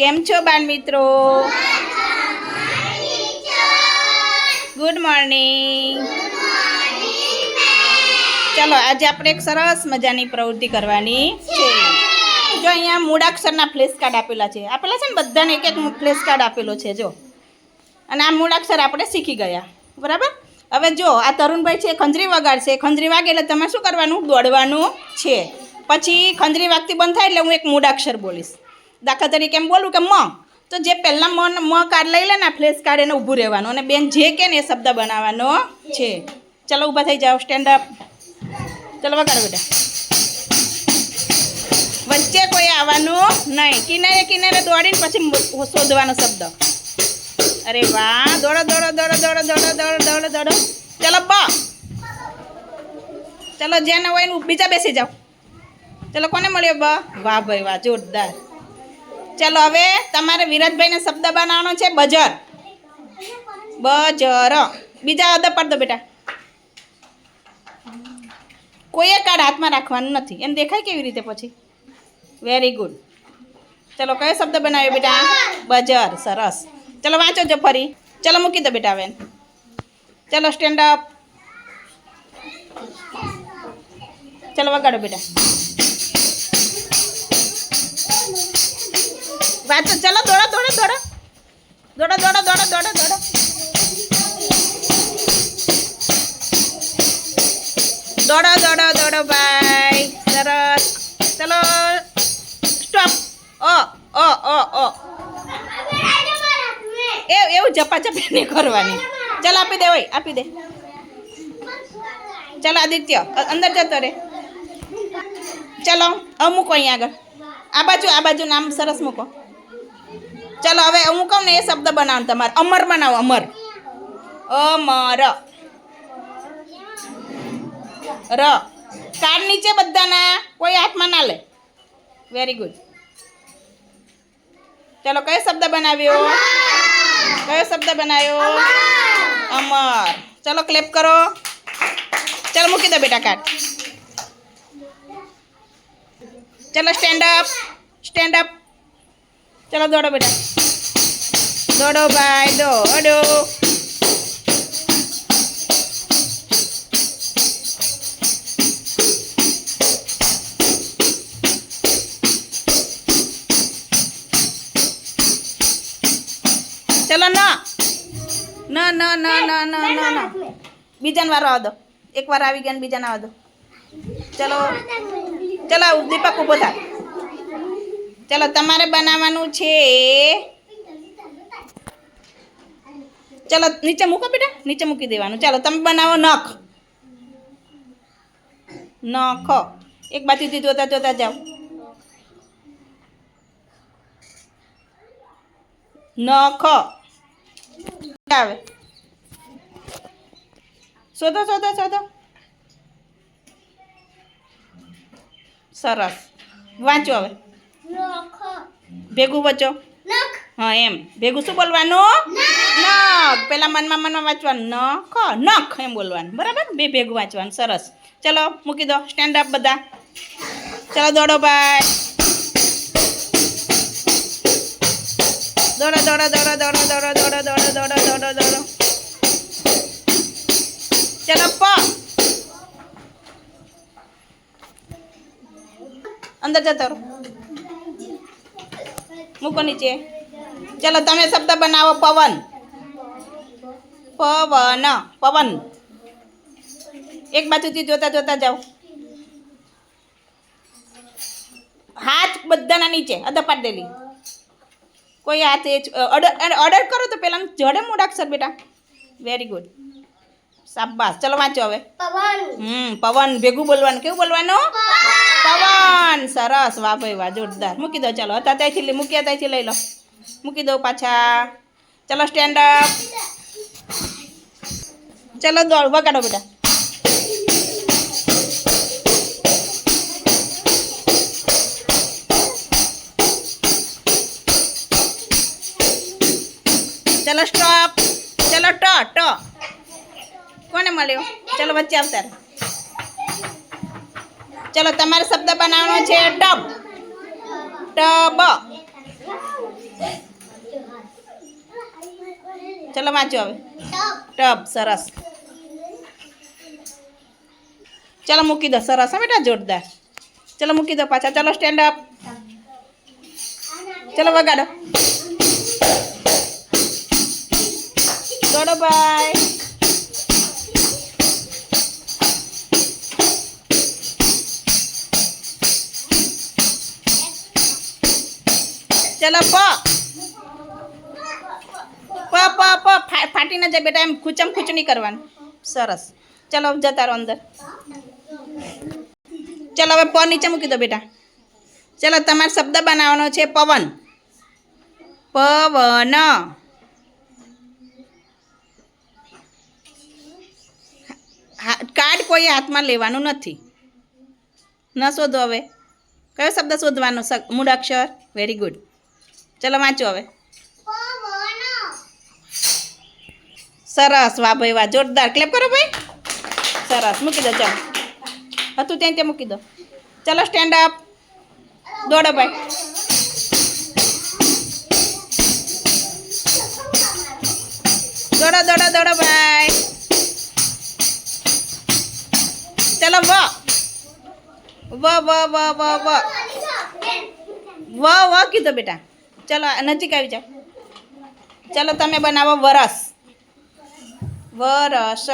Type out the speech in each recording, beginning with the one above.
કેમ છો બાળ મિત્રો? ગુડ મોર્નિંગ ચલો, આજે આપણે એક સરસ મજાની પ્રવૃત્તિ કરવાની છે. જો અહીંયા મૂળાક્ષરના ફ્લેશ કાર્ડ આપેલા છે. આપેલા છે ને બધાને એક એક ફ્લેશ કાર્ડ આપેલો છે, જો. અને આ મૂળાક્ષર આપણે શીખી ગયા. બરાબર? હવે જો, આ તરુણભાઈ છે, ખંજરી વગાડશે ખંજરી વાગે એટલે તમારે શું કરવાનું? દોડવાનું છે. પછી ખંજરી વાગતી બંધ થાય એટલે હું એક મૂળાક્ષર બોલીશ. દાખલા તરીકે એમ બોલું કે મ. તો જે પહેલાં મન, મ કાર્ડ લઈ લે ને ફ્લેશ કાર્ડ એને ઊભું રહેવાનું. અને બેન જે કે ને એ શબ્દ બનાવવાનો છે. ચલો ઊભા થઈ જાઓ સ્ટેન્ડ અપ ચલો વગાડો બેટા. વચ્ચે કોઈ આવવાનું નહીં. કિનારે કિનારે દોડીને પછી શોધવાનો શબ્દ. અરે વાહ, દોડો દોડો દોડો દોડો દોડો દોડો દોડો દોડો. ચલો બ. ચલો જેને હોય ને બીજા બેસી જાઓ. ચલો, કોને મળ્યો બ? વાહ ભાઈ, વાહ, જોરદાર. ચલો હવે તમારે વિરાજભાઈને શબ્દ બનાવવાનો છે, બજર. બજર. બીજા અદબ પાડ દો બેટા. કોઈએ કાર્ડ હાથમાં રાખવાનું નથી. એમ દેખાય કેવી રીતે પછી? વેરી ગુડ ચલો, કયો શબ્દ બનાવ્યો બેટા? બજર. સરસ. ચલો વાંચો જો ફરી. ચલો, મૂકી દો બેટા બેન ચલો સ્ટેન્ડ અપ ચલો, વગાડો બેટા. વાંચો ચલો, દોડો દોડો દોડો. દોડો દોડો દોડો દોડો દોડો. દોડો દોડો દોડો ભાઈ. સરસ. ચલો સ્ટોપ ઓ ઓ ઓ ઓ. એ, એવું ઝપાઝપી નહીં કરવાની. ચાલ, આપી દે હોય આપી દે. ચાલો, આદિત્ય અંદર જતો રે. ચલો હવે મૂકો અહીંયા આગળ. આ બાજુ આ બાજુ નામ સરસ મૂકો. ચલો, હવે હું કહું ને એ શબ્દ બનાવો તમારે. અમર બનાવો, અમર. અમર. ર. કાર નીચે બધાના કોઈ હાથમાં ના લે. વેરી ગુડ ચલો, કયો શબ્દ બનાવ્યો? કયો શબ્દ બનાવ્યો? અમર. ચલો ક્લેપ કરો. ચલો, મૂકી દો બેટા કાર્ડ ચલો સ્ટેન્ડ અપ સ્ટેન્ડ અપ ચલો દોડો બેટા. દોડો ભાઈ, દોડો. ચલો ના. ના ના ના ના ના ના ના. બીજાને વારો આવો દો. એક વાર આવી ગયા બીજાને આવો દો. ચલો. ચલો, દીપક ઊભો થા. ચલો, તમારે બનાવવાનું છે. ચલો, નીચે મૂકો બેટા, નીચે મૂકી દેવાનું. ચાલો, તમે બનાવો નખ. નખ. એક બાજુથી જોતા જોતા જાઓ. નખ. આવે. શોધો શોધો શોધો. સરસ. વાંચો હવે. ભેગું વચ્ચો હા એમ. ભેગું શું બોલવાનું? નખ. પેલા મનમાં મનમાં વાંચવાનું. નખ. નખ એમ બોલવાનું. બરાબર? બે ભેગું વાંચવાનું. સરસ. ચલો મૂકી દો. સ્ટેન્ડ અપ બધા. ચલો દોડો ભાઈ. દોડો દોડો દોડો દોડો દોડો દોડો દોડો દોડો દોડો દોડો. ચલો પ. અંદર જતો રહો. મૂકો નીચે. ચલો તમે શબ્દ બનાવો, પવન. પવન પવન. એક બાજુથી જોતા જોતા જાઓ. હાથ બધાના નીચે અધા પાડ દેલી. કોઈ હાથ ઓર્ડર ઓર્ડર કરો તો પહેલાં જડે મૂળાક્ષર બેટા. વેરી ગુડ શાબાશ. ચલો વાંચો હવે. હમ પવન ભેગું બોલવાનું. કેવું બોલવાનું? પવન. સરસ. વાહ ભાઈ વાહ જોરદાર. મૂકી દો ચાલો. હતા ત્યાંથી મૂક્યા ત્યાંથી લઈ લો. મૂકી દો પાછા. ચલો સ્ટેન્ડ અપ ચલો દોડ વગાડો બેટા. ચલો સ્ટોપ ચલો ટ ટ. કોને મળ્યો? ચલો વચ્ચે આવતા ચલો, તમારો શબ્દ બનાવવાનો છે ટબ. ટબ. ચલો, વાંચો હવે. ટબ, સરસ. ચલો, મૂકી દો. સરસ, હા બેટા, જોરદાર. ચલો, મૂકી દો પાછા. ચલો સ્ટેન્ડ અપ ચલો, વગાડો. દોડો બાય ચલો પ. પ પ ફાટી ના જાય બેટા, એમ ખૂચમ ખૂચ નહીં કરવાનું. સરસ. ચલો જતા રહો અંદર. ચલો, હવે પ નીચે મૂકી દો બેટા. ચલો, તમારે શબ્દ બનાવવાનો છે પવન. પવન. કાર્ડ કોઈ હાથમાં લેવાનું નથી. ન શોધો હવે. કયો શબ્દ શોધવાનો? મૂળ અક્ષર? વેરી ગુડ ચલો વાંચો હવે. સરસ, વાહ ભાઈ, વાહ, જોરદાર. ક્લેપ કરો ભાઈ. સરસ, મૂકી દો, ચાલો. હતું ત્યાં ત્યાં મૂકી દો. ચલો સ્ટેન્ડ અપ દોડો ભાઈ. દોડો દોડો દોડો ભાઈ. ચલો વ વ વ વ વ. વ વ, કીધો બેટા. ચલો નજીક આવી જાઓ. ચલો તમે બનાવો વરસ. વરસ.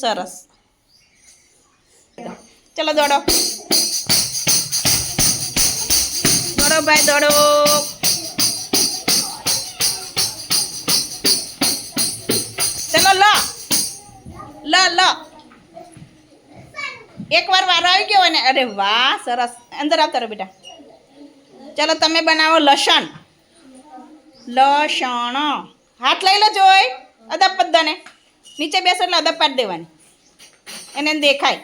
સરસ. ચલો દોડો. દોડો ભાઈ, દોડો. ચલો લ. લ લ. એકવાર વારો આવી ગયો ને અરે વાહ, સરસ. અંદર આવતા રહો બેટા. ચલો, તમે બનાવો લસણ. લસણ. હાથ લઈ લો જોઈ અદબ બધાને. નીચે બેસો એટલે અદબ પાડી દેવાની. એને દેખાય.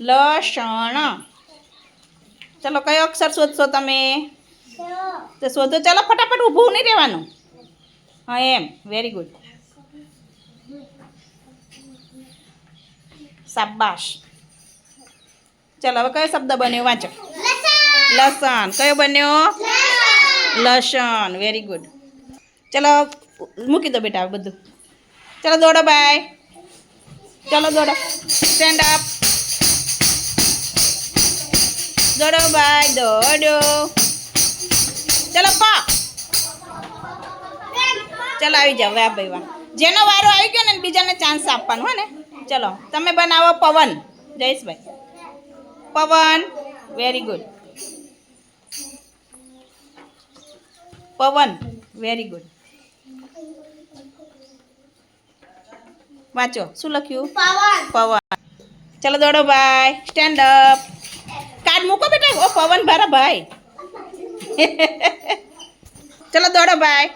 લસણ. ચલો, કયો અક્ષર શોધશો તમે? તો શોધો. ચલો, ફટાફટ ઊભું નહીં રહેવાનું. હા, એમ. વેરી ગુડ શાબાશ. ચલો હવે કયો શબ્દ બન્યો વાંચો લસણ કયો બન્યો લસણ વેરી ગુડ ચલો મૂકી દો બેટા હવે બધું ચલો દોડો બાય ચલો દોડો સ્ટેન્ડ અપ દોડો બાય દોડો ચલો પા ચલો આવી જાઓ વાહ ભાઈ વાહ જેનો વારો આવી ગયો ને બીજાને ચાન્સ આપવાનો હો ને? ચલો તમે બનાવો Pavan. Jayeshbhai. Pavan. Very good Pavan. Very good વાંચો. શું લખ્યું? પવન. ચલો દોડો ભાઈ. સ્ટેન્ડ અપ કાર્ડ મૂકો બેટા. ઓ પવન ભારા ભાઈ. ચલો દોડો ભાઈ.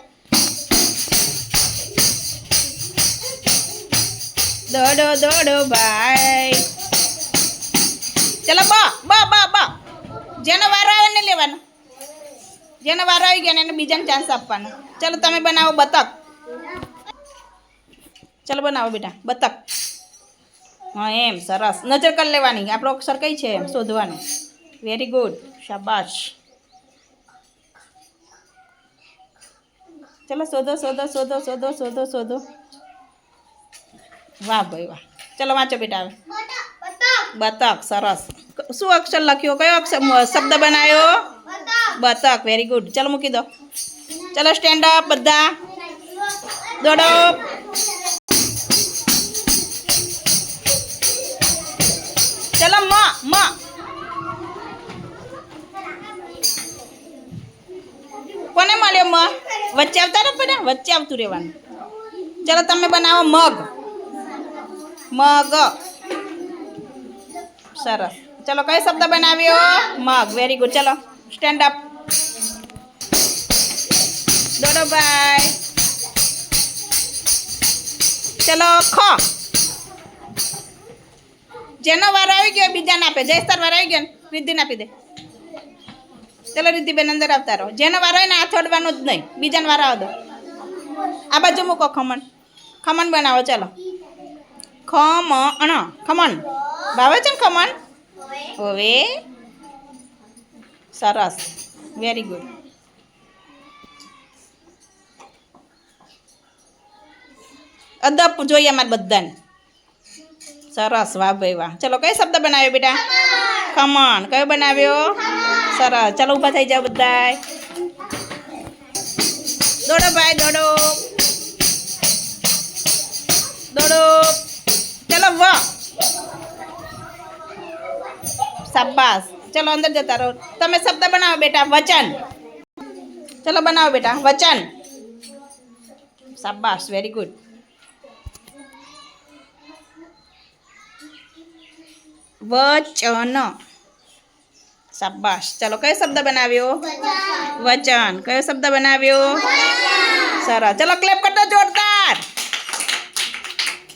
દોડો દોડો ભાઈ. ચલો બ બ બ બ. જેનો વારો આવે ને લેવાનો. જેનો વારો આવી ગયો ને એને બીજાને ચાન્સ આપવાનો. ચલો તમે બનાવો બતક. ચલો બનાવો બેટા બતક. હા એમ સરસ. નજર કરી લેવાની. આપણો અક્ષર કઈ છે? એમ શોધવાનું. વેરી ગુડ શાબાશ. ચલો શોધો શોધો શોધો શોધો શોધો શોધો. વાહ ભાઈ વાહ. ચલો વાંચો બેટા હવે. બતક સરસ. શું અક્ષર લખ્યો કયો અક્ષર મ- શબ્દ બનાવ્યો બતક વેરી ગુડ ચલો મૂકી દો ચલો સ્ટેન્ડ અપ બધા દોડો ચલો મ મ કોને મળ્યો મ વચ્ચે આવતા રહો બધા વચ્ચે આવતું રહેવાનું ચલો તમે બનાવો મગ મગ સરસ ચલો કયો શબ્દ બનાવ્યો? મગ. વેરી ગુડ ચલો સ્ટેન્ડ અપ દોડો ભાઈ. ચલો, ખ. જેનો વાર આવી ગયો બીજાને આપે. જયસ્તર વાર આવી ગયો રિદ્ધિને આપી દે. ચલો, રિદ્ધિબેન અંદર આવતા રહો. જેનો વાર હોય ને, હાથ અડવાનું જ નહીં. બીજાને વાર આવો દો. આ બાજુ મૂકો ખમણ. ખમણ બનાવો, ચલો. ખમણ. ખમણ. ભાવે છે ને ખમણ? હવે સરસ. વેરી ગુડ અદબ જોઈએ અમારે બધાને. સરસ. વાહ ભાઈ વાહ. ચલો, કયો શબ્દ બનાવ્યો બેટા? ખમણ. કયો બનાવ્યો? સરસ. ચલો, ઊભા થઈ જાઓ બધા દોડો ભાઈ, દોડો. દોડો. ચલો, વાહ. શાબાશ. ચલો અંદર જતા રહો. તમે શબ્દ બનાવો બેટા વચન. ચલો બનાવો બેટા વચન. શાબાશ વેરી ગુડ વચન. શાબાશ. ચલો કયો શબ્દ બનાવ્યો? વચન. કયો શબ્દ બનાવ્યો? સરસ. ચલો ક્લેપ